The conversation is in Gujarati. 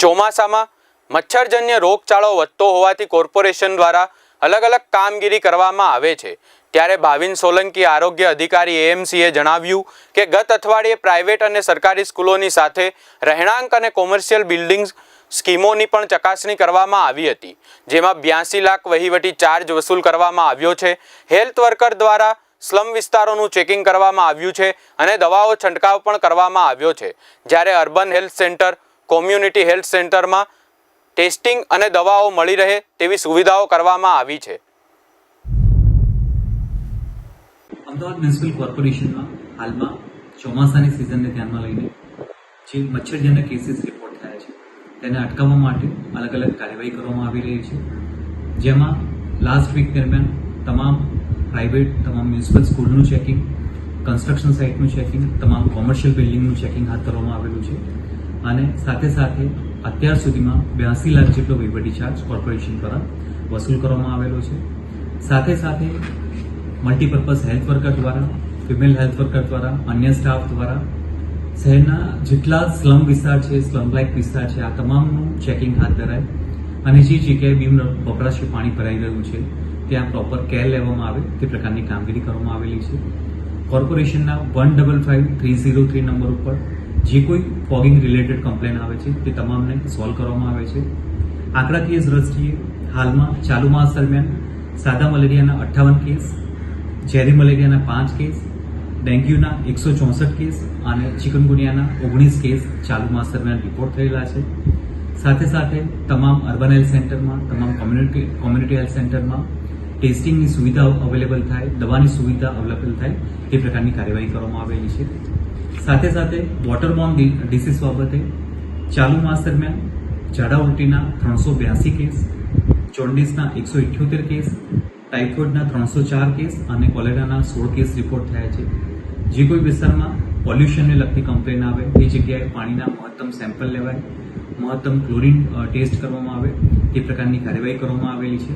ચોમાસામાં મચ્છરજન્ય રોગચાળો વધતો હોવાથી કોર્પોરેશન દ્વારા અલગ અલગ કામગીરી કરવામાં આવે છે. ત્યારે ભાવિન સોલંકી આરોગ્ય અધિકારી એએમસીએ જણાવ્યું કે ગત અઠવાડિયે પ્રાઇવેટ અને સરકારી સ્કૂલોની સાથે રહેણાંક અને કોમર્શિયલ બિલ્ડિંગ સ્કીમોની પણ ચકાસણી કરવામાં આવી હતી, જેમાં બ્યાસી લાખ વહીવટી ચાર્જ વસૂલ કરવામાં આવ્યો છે. હેલ્થ વર્કર દ્વારા સ્લમ વિસ્તારોનું ચેકિંગ કરવામાં આવ્યું છે અને દવાઓ છંટકાવ પણ કરવામાં આવ્યો છે. જ્યારે urban health centre community health સેન્ટરમાં ટેસ્ટિંગ અને દવાઓ મળી રહે તેવી સુવિધાઓ કરવામાં આવી છે. અમદાવાદ મ્યુનિસિપલ કોર્પોરેશનમાં હાલમાં ચોમાસાની સિઝનને ધ્યાનમાં લઈને જે મચ્છરજન્ય કેસીસ રિપોર્ટ થયા છે, તેને અટકાવવા માટે અલગ અલગ કાર્યવાહી કરવામાં આવી રહી છે. જેમાં લાસ્ટ વીક દરમિયાન તમામ પ્રાઇવેટ તમામ મ્યુનિસિપલ સ્કૂલનું ચેકિંગ કન્સ્ટ્રક્શન સાઇટનું ચેકિંગ તમામ કોમર્શિયલ બિલ્ડિંગનું ચેકિંગ હાથ ધરવામાં આવેલું છે. અને સાથે સાથે અત્યાર સુધીમાં બ્યાસી લાખ જેટલો વહીવટી ચાર્જ કોર્પોરેશન દ્વારા વસૂલ કરવામાં આવેલો છે. સાથે સાથે મલ્ટીપર્પઝ હેલ્થ વર્કર દ્વારા ફિમેલ હેલ્થ વર્કર દ્વારા, અન્ય સ્ટાફ દ્વારા શહેરના જેટલા સ્લમ વિસ્તાર છે સ્લમ લાઇક વિસ્તાર છે, આ તમામનું ચેકિંગ હાથ ધરાય અને જે જગ્યાએ બિન વપરાશી પાણી ભરાઈ રહ્યું છે, ત્યાં પ્રોપર કેર લેવામાં આવે તે પ્રકારની કામગીરી કરવામાં આવેલી છે. કોર્પોરેશનના one double five three zero three number ઉપર જે કોઈ ફોગિંગ રિલેટેડ કમ્પ્લેન આવે છે, તે તમામને સોલ્વ કરવામાં આવે છે. આંકડાકીય દ્રષ્ટિએ હાલમાં ચાલુ માસ દરમિયાન સાદા મલેરિયાના અઠ્ઠાવન કેસ, ઝેરી મલેરિયાના પાંચ કેસ, ડેન્ગ્યુના એકસો ચોસઠ કેસ અને ચિકનગુનિયાના ઓગણીસ કેસ ચાલુ માસ દરમિયાન રિપોર્ટ થયેલા છે. સાથે સાથે તમામ અર્બન હેલ્થ સેન્ટરમાં તમામ કોમ્યુનિટી કોમ્યુનિટી હેલ્થ સેન્ટરમાં ટેસ્ટિંગની સુવિધા અવેલેબલ થાય, દવાની સુવિધા અવેલેબલ થાય તે પ્રકારની કાર્યવાહી કરવામાં આવેલી છે. સાથે સાથે વોટરબોર્ન ડિસીઝ બાબતે ચાલુ માસ દરમિયાન ઝાડા ઉલટીના ત્રણસો બ્યાસી કેસ જોન્ડિસના એકસો ઇઠ્યોતેર કેસ ટાઇફોઇડના ત્રણસો ચાર કેસ અને કોલેરાના સોળ કેસ રિપોર્ટ થયા છે. જે કોઈ વિસ્તારમાં પોલ્યુશનને લગતી કમ્પ્લેન આવે તે જગ્યાએ પાણીના મહત્તમ સેમ્પલ લેવાય, મહત્તમ ક્લોરિન ટેસ્ટ કરવામાં આવે, તે પ્રકારની કાર્યવાહી કરવામાં આવેલી છે.